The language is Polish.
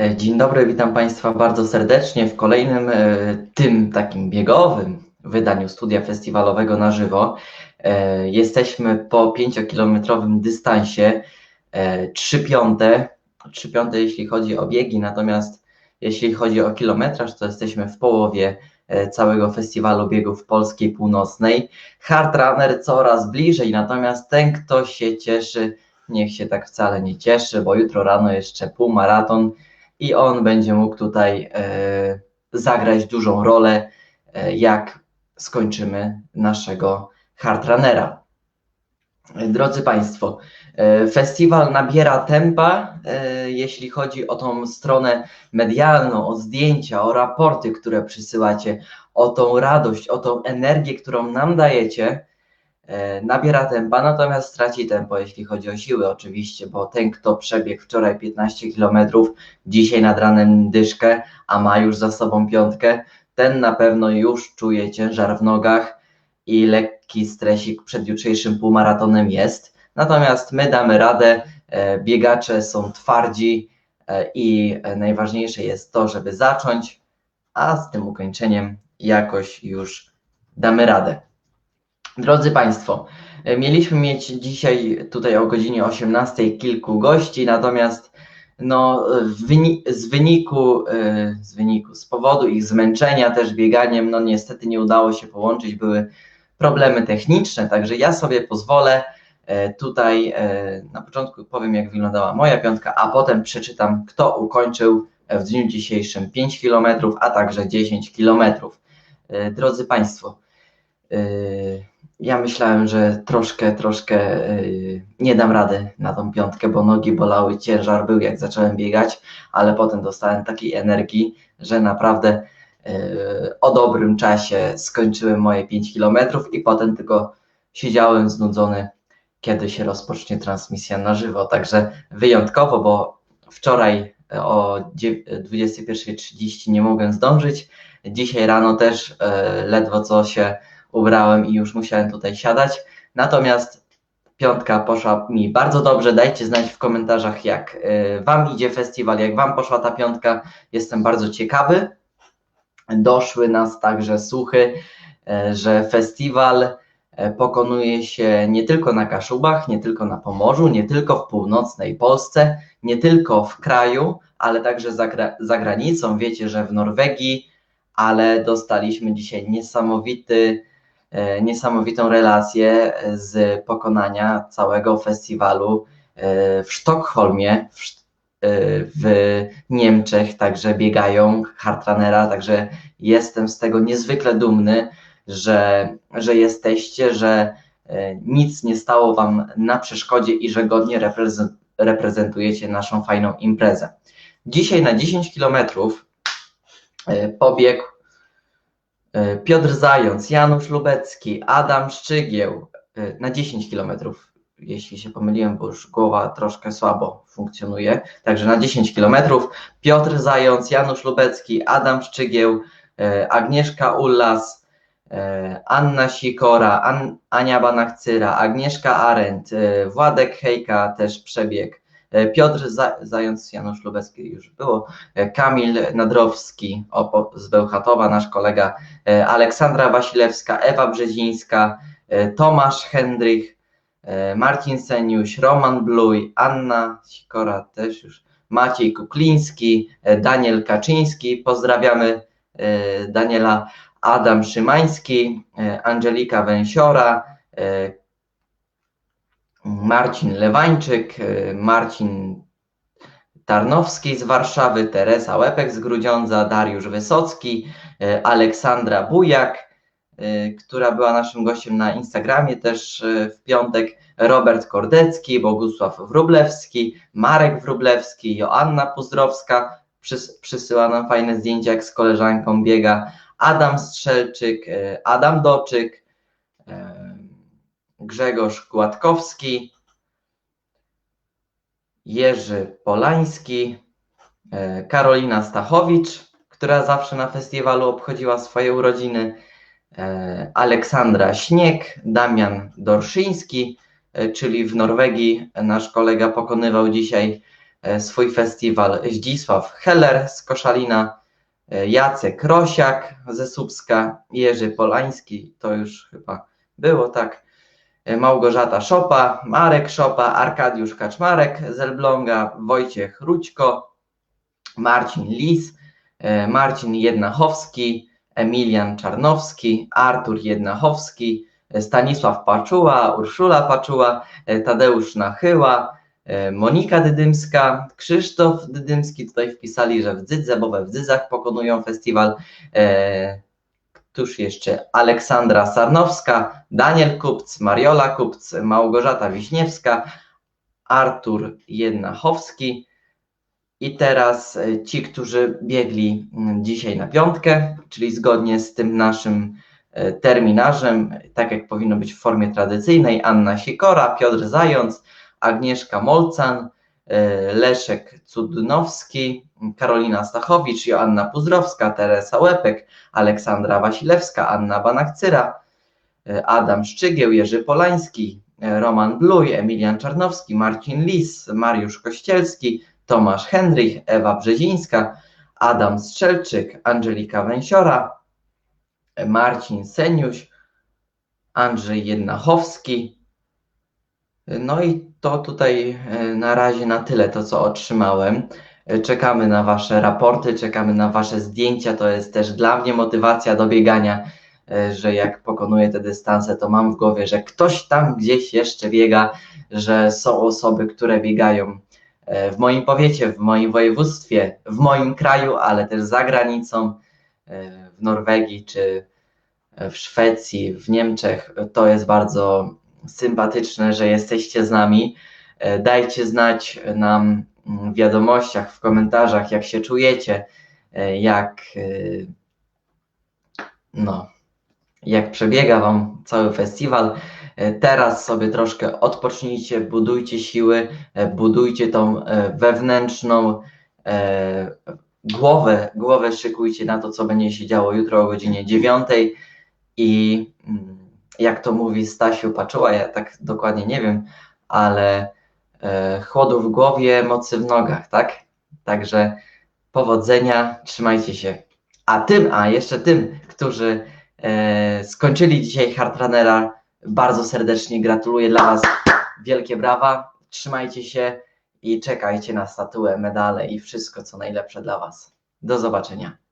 E, Dzień dobry, witam Państwa bardzo serdecznie w kolejnym, e, tym takim biegowym wydaniu studia festiwalowego na żywo. E, Jesteśmy po pięciokilometrowym dystansie, trzy piąte, trzy piąte jeśli chodzi o biegi, natomiast jeśli chodzi o kilometraż, to jesteśmy w połowie całego festiwalu biegów Polskiej Północnej. Hard Runner coraz bliżej, natomiast ten, kto się cieszy, niech się tak wcale nie cieszy, bo jutro rano jeszcze półmaraton i on będzie mógł tutaj e, zagrać dużą rolę, e, jak skończymy naszego hardrunnera. Drodzy Państwo, e, festiwal nabiera tempa, jeśli chodzi o tą stronę medialną, o zdjęcia, o raporty, które przysyłacie, o tą radość, o tą energię, którą nam dajecie. E, Nabiera tempa, natomiast traci tempo, jeśli chodzi o siły, oczywiście, bo ten, kto przebiegł wczoraj 15 km, dzisiaj nad ranem dyszkę, a ma już za sobą piątkę, ten na pewno już czuje ciężar w nogach i lekki stresik przed jutrzejszym półmaratonem jest. Natomiast my damy radę, e, biegacze są twardzi e, i najważniejsze jest to, żeby zacząć, a z tym ukończeniem jakoś już damy radę. Drodzy Państwo, e, mieliśmy mieć dzisiaj tutaj o godzinie 18 kilku gości, natomiast no, z wyniku, e, z wyniku, z powodu ich zmęczenia też bieganiem, no niestety nie udało się połączyć, były problemy techniczne, także ja sobie pozwolę e, tutaj na początku powiem jak wyglądała moja piątka, a potem przeczytam kto ukończył w dniu dzisiejszym 5 km, a także 10 km. Drodzy Państwo, ja myślałem, że troszkę, troszkę yy, nie dam rady na tą piątkę, bo nogi bolały, ciężar był jak zacząłem biegać, ale potem dostałem takiej energii, że naprawdę yy, o dobrym czasie skończyłem moje 5 kilometrów i potem tylko siedziałem znudzony, kiedy się rozpocznie transmisja na żywo. Także wyjątkowo, bo wczoraj o dzie- 21.30 nie mogłem zdążyć. Dzisiaj rano też ledwo co się ubrałem i już musiałem tutaj siadać. Natomiast piątka poszła mi bardzo dobrze. Dajcie znać w komentarzach, jak y, Wam idzie festiwal, jak Wam poszła ta piątka. Jestem bardzo ciekawy. Doszły nas także słuchy, y, że festiwal y, pokonuje się nie tylko na Kaszubach, nie tylko na Pomorzu, nie tylko w północnej Polsce, nie tylko w kraju, ale także za, za granicą. Wiecie, że w Norwegii, ale dostaliśmy dzisiaj niesamowity niesamowitą relację z pokonania całego festiwalu e, w Sztokholmie, w, e, w Niemczech, także biegają hardrunnera, także jestem z tego niezwykle dumny, że, że jesteście, że e, nic nie stało Wam na przeszkodzie i że godnie reprezen- reprezentujecie naszą fajną imprezę. Dzisiaj na 10 kilometrów e, pobiegł E, Piotr Zając, Janusz Lubecki, Adam Szczygieł e, na 10 km. Jeśli się pomyliłem, bo już głowa troszkę słabo funkcjonuje. Także na 10 km. Piotr Zając, Janusz Lubecki, Adam Szczygieł, e, Agnieszka Ullas, e, Anna Sikora, An, Ania Banachcyra, Agnieszka Arendt, e, Władek Hejka też przebieg. E, Piotr Za- Zając, Janusz Lubecki już było, e, Kamil Nadrowski z Bełchatowa, nasz kolega. E, Aleksandra Wasilewska, Ewa Brzezińska, Tomasz Hendrych, Marcin Seniuś, Roman Bluj, Anna Sikora też już, Maciej Kukliński, Daniel Kaczyński, pozdrawiamy Daniela, Adam Szymański, Angelika Węsiora, Marcin Lewańczyk, e, Marcin Tarnowski z Warszawy, Teresa Łepek z Grudziądza, Dariusz Wysocki, e, Aleksandra Bujak, e, która była naszym gościem na Instagramie też w piątek, Robert Kordecki, Bogusław Wróblewski, Marek Wróblewski, Joanna Puzdrowska, przys- przysyła nam fajne zdjęcia, jak z koleżanką biega, Adam Strzelczyk, Adam Doczyk, Grzegorz Gładkowski, Jerzy Polański, e, Karolina Stachowicz, która zawsze na festiwalu obchodziła swoje urodziny, e, Aleksandra Śnieg, Damian Dorszyński, e, czyli w Norwegii nasz kolega pokonywał dzisiaj swój festiwal. Zdzisław Heller z Koszalina, Jacek Rosiak ze Słupska, Jerzy Polański, to już chyba było tak, Małgorzata Szopa, Marek Szopa, Arkadiusz Kaczmarek z Elbląga, Wojciech Rućko, Marcin Lis, e, Marcin Jednachowski, Emilian Czarnowski, Artur Jednachowski, e, Stanisław Paczuła, Urszula Paczuła, e, Tadeusz Nachyła, e, Monika Dydymska, Krzysztof Dydymski, tutaj wpisali, że w Dzydze, bo we Wdzydzach pokonują festiwal. Któż jeszcze? Aleksandra Sarnowska, Daniel Kupc, Mariola Kupc, Małgorzata Wiśniewska, Artur Jednachowski. I teraz e, ci, którzy biegli mm, dzisiaj na piątkę, czyli zgodnie z tym naszym e, terminarzem, tak jak powinno być w formie tradycyjnej, Anna Sikora, Piotr Zając, Agnieszka Molcan, Leszek Cudnowski, Karolina Stachowicz, Joanna Puzdrowska, Teresa Łepek, Aleksandra Wasilewska, Anna Banachcyra, e, Adam Szczygieł, Jerzy Polański, e, Roman Bluj, Emilian Czarnowski, Marcin Lis, Mariusz Kościelski, Tomasz Henrych, Ewa Brzezińska, Adam Strzelczyk, Angelika Węsiora, e, Marcin Seniuś, Andrzej Jednachowski. No i to tutaj e, na razie na tyle to, co otrzymałem. E, Czekamy na Wasze raporty, czekamy na Wasze zdjęcia. To jest też dla mnie motywacja do biegania, e, że jak pokonuję te dystanse, to mam w głowie, że ktoś tam gdzieś jeszcze biega, że są osoby, które biegają w moim powiecie, w moim województwie, w moim kraju, ale też za granicą, w Norwegii czy w Szwecji, w Niemczech. To jest bardzo sympatyczne, że jesteście z nami. E, Dajcie znać nam mm, w wiadomościach, w komentarzach, jak się czujecie, e, jak, e, no, jak przebiega Wam cały festiwal. Teraz sobie troszkę odpocznijcie, budujcie siły, budujcie tą wewnętrzną głowę, głowę szykujcie na to, co będzie się działo jutro o godzinie 9 i jak to mówi Stasiu Paczuła, ja tak dokładnie nie wiem, ale e, chłodu w głowie, mocy w nogach, tak? Także powodzenia, trzymajcie się. A tym, a jeszcze tym, którzy e, skończyli dzisiaj Hardrunnera, bardzo serdecznie gratuluję dla Was. Wielkie brawa, trzymajcie się i czekajcie na statuę, medale i wszystko, co najlepsze dla Was. Do zobaczenia.